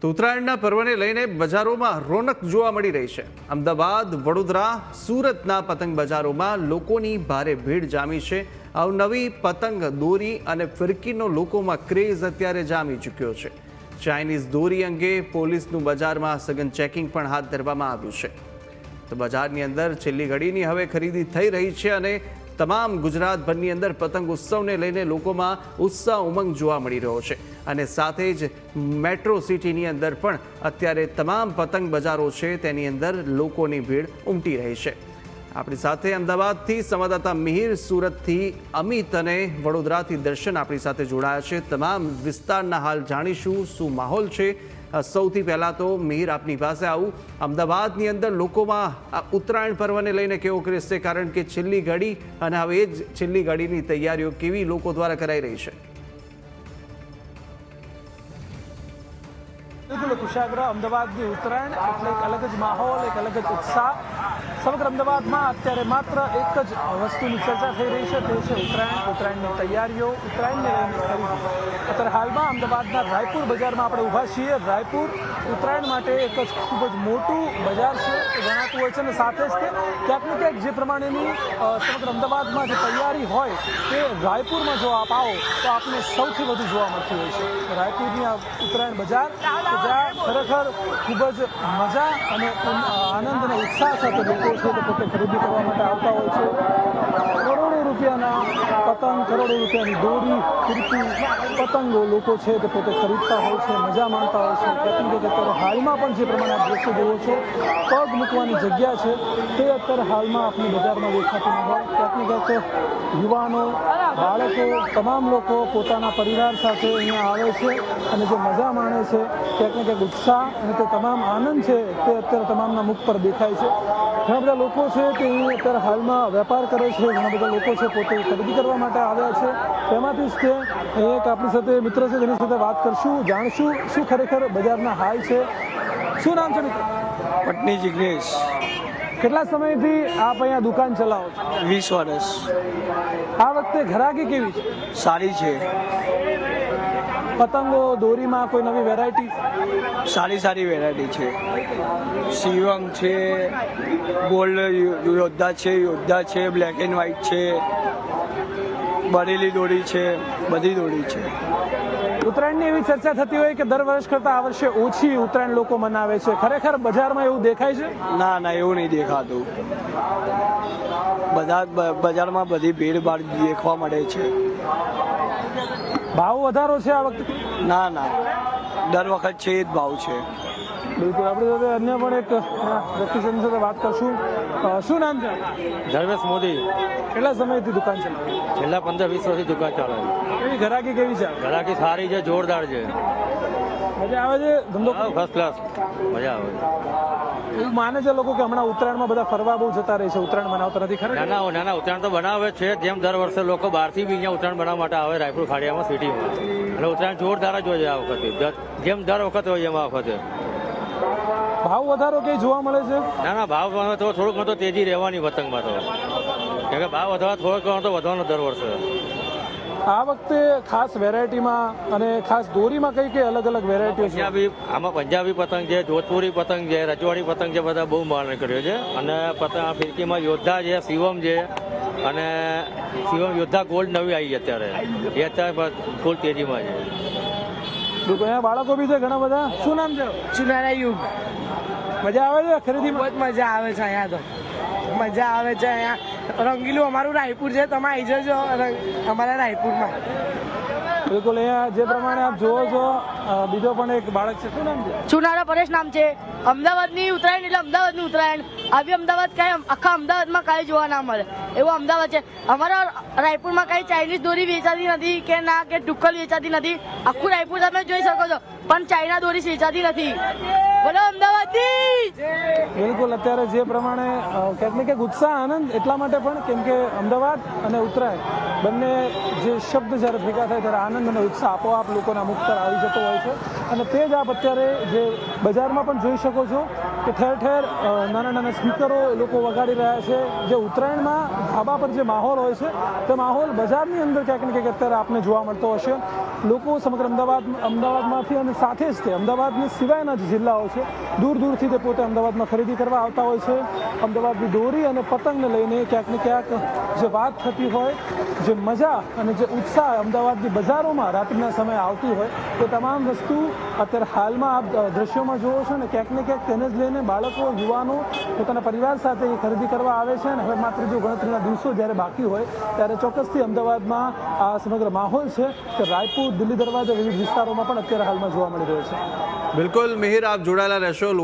તો ઉત્તરાયણના પર્વને લઈને બજારોમાં રોનક જોવા મળી રહી છે. અમદાવાદ, વડોદરા, સુરતના પતંગ બજારોમાં લોકોની ભારે ભીડ જામી છે. અવનવી પતંગ દોરી અને ફિરકીનો લોકોમાં ક્રેઝ અત્યારે જામી ચૂક્યો છે. ચાઇનીઝ દોરી અંગે પોલીસનું બજારમાં સઘન ચેકિંગ પણ હાથ ધરવામાં આવ્યું છે. તો બજારની અંદર છેલ્લી ઘડીની હવે ખરીદી થઈ રહી છે અને તમામ ગુજરાતભરની અંદર પતંગ ઉત્સવને લઈને લોકોમાં ઉત્સાહ ઉમંગ જોવા મળી રહ્યો છે. અને સાથે જ મેટ્રો સિટીની અંદર પણ અત્યારે તમામ પતંગ બજારો છે, તેની અંદર લોકોની ભીડ ઉમટી રહી છે. આપણી સાથે અમદાવાદથી સંવાદદાતા મિહિર સુરતથી અમિત અને વડોદરાથી દર્શન આપણી સાથે જોડાયા છે. તમામ વિસ્તારના હાલ જાણીશું શું માહોલ છે સૌથી પહેલાં તો મિહિર આપની પાસે આવું. અમદાવાદની અંદર લોકોમાં ઉત્તરાયણ પર્વને લઈને કેવો ક્રેઝ છે? કારણ કે છેલ્લી ઘડી, અને હવે એ જ છેલ્લી ઘડીની તૈયારીઓ કેવી લોકો દ્વારા કરાઈ રહી છે? બિલકુલ કુશાગ્ર અમદાવાદની ઉત્તરાયણ, એટલે એક અલગ જ માહોલ, એક અલગ જ ઉત્સાહ. સમગ્ર અમદાવાદમાં અત્યારે માત્ર એક જ વસ્તુની ચર્ચા થઈ રહી છે, તે છે ઉત્તરાયણ, ઉત્તરાયણની તૈયારીઓ, ઉત્તરાયણને અત્યારે હાલમાં અમદાવાદના રાયપુર બજારમાં આપણે ઊભા છીએ. રાયપુર ઉત્તરાયણ માટે એક જ ખૂબ જ મોટું બજાર છે ગણાતું હોય છે અને સાથે જ તે ક્યાંક ને ક્યાંક જે પ્રમાણેની સમગ્ર અમદાવાદમાં જે તૈયારી હોય તે રાયપુરમાં જો આપ આવો તો આપને સૌથી વધુ જોવા મળતી હોય છે. રાયપુરની આ ઉત્તરાયણ બજાર જ્યાં ખરેખર ખૂબ જ મજા અને આનંદ અને ઉત્સાહ સાથે લોકો છે તે પોતે ખરીદી કરવા માટે આવતા હોય છે. કરોડો રૂપિયાના પતંગ, કરોડો રૂપિયાની દોરી ફિરકી પતંગો લોકો છે તે પોતે ખરીદતા હોય છે, મજા માણતા હોય છે, પ્રતિનિધિ અત્યારે હાલમાં પણ જે પ્રમાણે આપ દ્રશ્ય જુઓ છો, પગ મૂકવાની જગ્યા છે, તે અત્યારે હાલમાં આપણી બજારમાં દેખાતી ન હોય ક્યાંક યુવાનો બાળકો તમામ લોકો પોતાના પરિવાર સાથે અહીંયા આવે છે અને જે મજા માણે છે ક્યાંક ને ક્યાંક ઉત્સાહ અને તે તમામ આનંદ છે, તે અત્યારે તમામના મુખ પર દેખાય છે. ઘણા બધા લોકો છે તે અત્યારે હાલમાં વેપાર કરે છે, ઘણા બધા લોકો છે પોતે ખરીદી કરવા માટે આવ્યા છે. તેમાંથી જ તે એક આપણી સાથે મિત્ર છે, જેની સાથે વાત કરશું, જાણશું શું ખરેખર બજારના હાલ છે. શું નામ છે મિત્ર? પટની જિગ્નેશ. કેટલા સમયથી આપ અહીંયા દુકાન ચલાવો છો? વીસ વર્ષ. આ વખતે ઘરાકી કેવી છે? સારી છે. પતંગો દોરીમાં કોઈ નવી વેરાયટી સારી સારી વેરાયટી છે. શિવમ છે ગોલ્ડ યોદ્ધા છે યોદ્ધા છે બ્લેક એન્ડ વ્હાઈટ છે બરેલી દોરી છે બધી દોરી છે. ઉત્તરાયણની એવી ચર્ચા થતી હોય કે દર વર્ષ કરતાં આ વર્ષે ઓછી ઉત્તરાયણ લોકો મનાવે છે. ખરેખર બજારમાં એવું દેખાય છે? ના ના એવું નહીં દેખાતું. બધા બજારમાં બધી ભીડ ભાડ દેખવા મળે છે. ભાવ વધારો છે આ વખતે? ના ના. દર વખત છે એ જ ભાવ છે. બિલકુલ. આપણી સાથે અન્ય પણ એક વ્યક્તિ છે, સાથે વાત કરશું. શું નામ છે ધર્મેશ મોદી. કેટલા સમયથી દુકાન ચલાવો છેલ્લા પંદર વીસ વર્ષથી દુકાન ચાલે છે. એવી ઘરાકી કેવી છે? ઘરાકી સારી છે જોરદાર છે. મજા આવે છે? ધંધો ફર્સ્ટ ક્લાસ મજા આવે એવું માને છે લોકો કે હમણાં ઉત્તરાયણમાં બધા ફરવા બહુ જતા રહે છે ઉત્તરાયણ મનાવતા નથી ખરેખર? નાના નાના ઉત્તરાયણ તો બનાવે છે જેમ દર વર્ષે લોકો બહારથી બી અહીંયા ઉત્તરાયણ બનાવવા માટે આવે રાયપુર ખાડિયામાં સિટીમાં. અને ઉત્તરાયણ જોરદાર જ હોય છે આ વખતે. જેમ દર વખતે હોય એમ આ વખતે. ભાવ વધારો કઈ જોવા મળે છે? ના ના ભાવ તો થોડુંક ઘણો તો તેજી રહેવાની પતંગમાં તો. કેમ કે ભાવ વધવા થોડોક ઘણો તો વધવાનો દર વર્ષે. આ વખતે ખાસ વેરાયટીમાં અને ખાસ દોરીમાં કઈ કઈ અલગ અલગ વેરાયટીઓ છે? પંજાબી આમાં પંજાબી પતંગ છે જોધપુરી પતંગ છે રજવાડી પતંગ છે બધા બહુ માલ નીકળ્યો છે. અને પતંગ ફિરકીમાં યોદ્ધા છે શિવમ છે અને શિવમ યોદ્ધા ગોલ્ડ નવી આવી અત્યારે. એ અત્યારે ફૂલ તેજીમાં છે. બિલકુલ બાળકો બી છે ઘણા બધા. શું નામ છે? સુનારા યુગ. મજા આવે છે ખરીદી બહુ મજા આવે છે અહીંયા તો. મજા આવે છે અહીંયા. રંગીલું અમારું રાયપુર છે તમે આવી જજો અમારા રાયપુરમાં. બિલકુલ અહીંયા જે પ્રમાણે આપ જુઓ છો બીજો પણ એક બાળક છે. શું નામ છે? ચુનારા પરેશ નામ છે. અમદાવાદની ઉત્તરાયણ એટલે અમદાવાદની ઉત્તરાયણ. આવી અમદાવાદ કાંઈ આખા અમદાવાદમાં કાંઈ જોવા ના મળે. એવું અમદાવાદ છે. અમારા રાયપુરમાં કાંઈ ચાઇનીઝ દોરી વેચાતી નથી કે ના કે ટુક્કલ વેચાતી નથી. આખું રાયપુર તમે જોઈ શકો છો. પણ ચાઇના દોરી વેચાતી નથી. બોલો અમદાવાદની! બિલકુલ અત્યારે જે પ્રમાણે ક્યાંક ને ક્યાંક ઉત્સાહ આનંદ એટલા માટે પણ કેમ કે અમદાવાદ અને ઉત્તરાયણ બંને જે શબ્દ જ્યારે ભેગા થાય ત્યારે આનંદ અને ઉત્સાહ આપોઆપ લોકોના મુખ પર આવી જતો હોય છે. અને તે જ આપ અત્યારે જે બજારમાં પણ જોઈ શકો છો કે ઠેર ઠેર નાના નાના સ્પીકરો લોકો વગાડી રહ્યા છે. જે ઉત્તરાયણમાં ધાબા પર જે માહોલ હોય છે, તે માહોલ બજારની અંદર ક્યાંક ને ક્યાંક અત્યારે આપને જોવા મળતો હશે. લોકો સમગ્ર અમદાવાદ, અમદાવાદમાંથી અને સાથે જ તે અમદાવાદની સિવાયના જે જિલ્લાઓ છે, દૂર દૂરથી તે પોતે અમદાવાદમાં ખરીદી કરવા આવતા હોય છે. અમદાવાદની દોરી અને પતંગને લઈને ક્યાંક ને ક્યાંક જે વાત થતી હોય, જે મજા અને જે ઉત્સાહ અમદાવાદની બજારોમાં રાત્રિના સમયે આવતી હોય, તે તમામ વસ્તુ અત્યારે હાલમાં આપ દ્રશ્યોમાં જુઓ છો ને ક્યાંક ને ક્યાંક તેને જ લઈને બાળકો, યુવાનો પોતાના પરિવાર સાથે એ ખરીદી કરવા આવે છે અને હવે માત્ર જો ગણતરીના દિવસો જ્યારે બાકી હોય, ત્યારે ચોક્કસથી અમદાવાદમાં આ સમગ્ર માહોલ છે કે રાયપુર, દિલ્હી દરવાજા વિવિધ વિસ્તારોમાં પણ અત્યારે હાલમાં જોવા મળી રહ્યો છે. બિલકુલ, મિહિર, આપ જોડાયેલા રહેશો.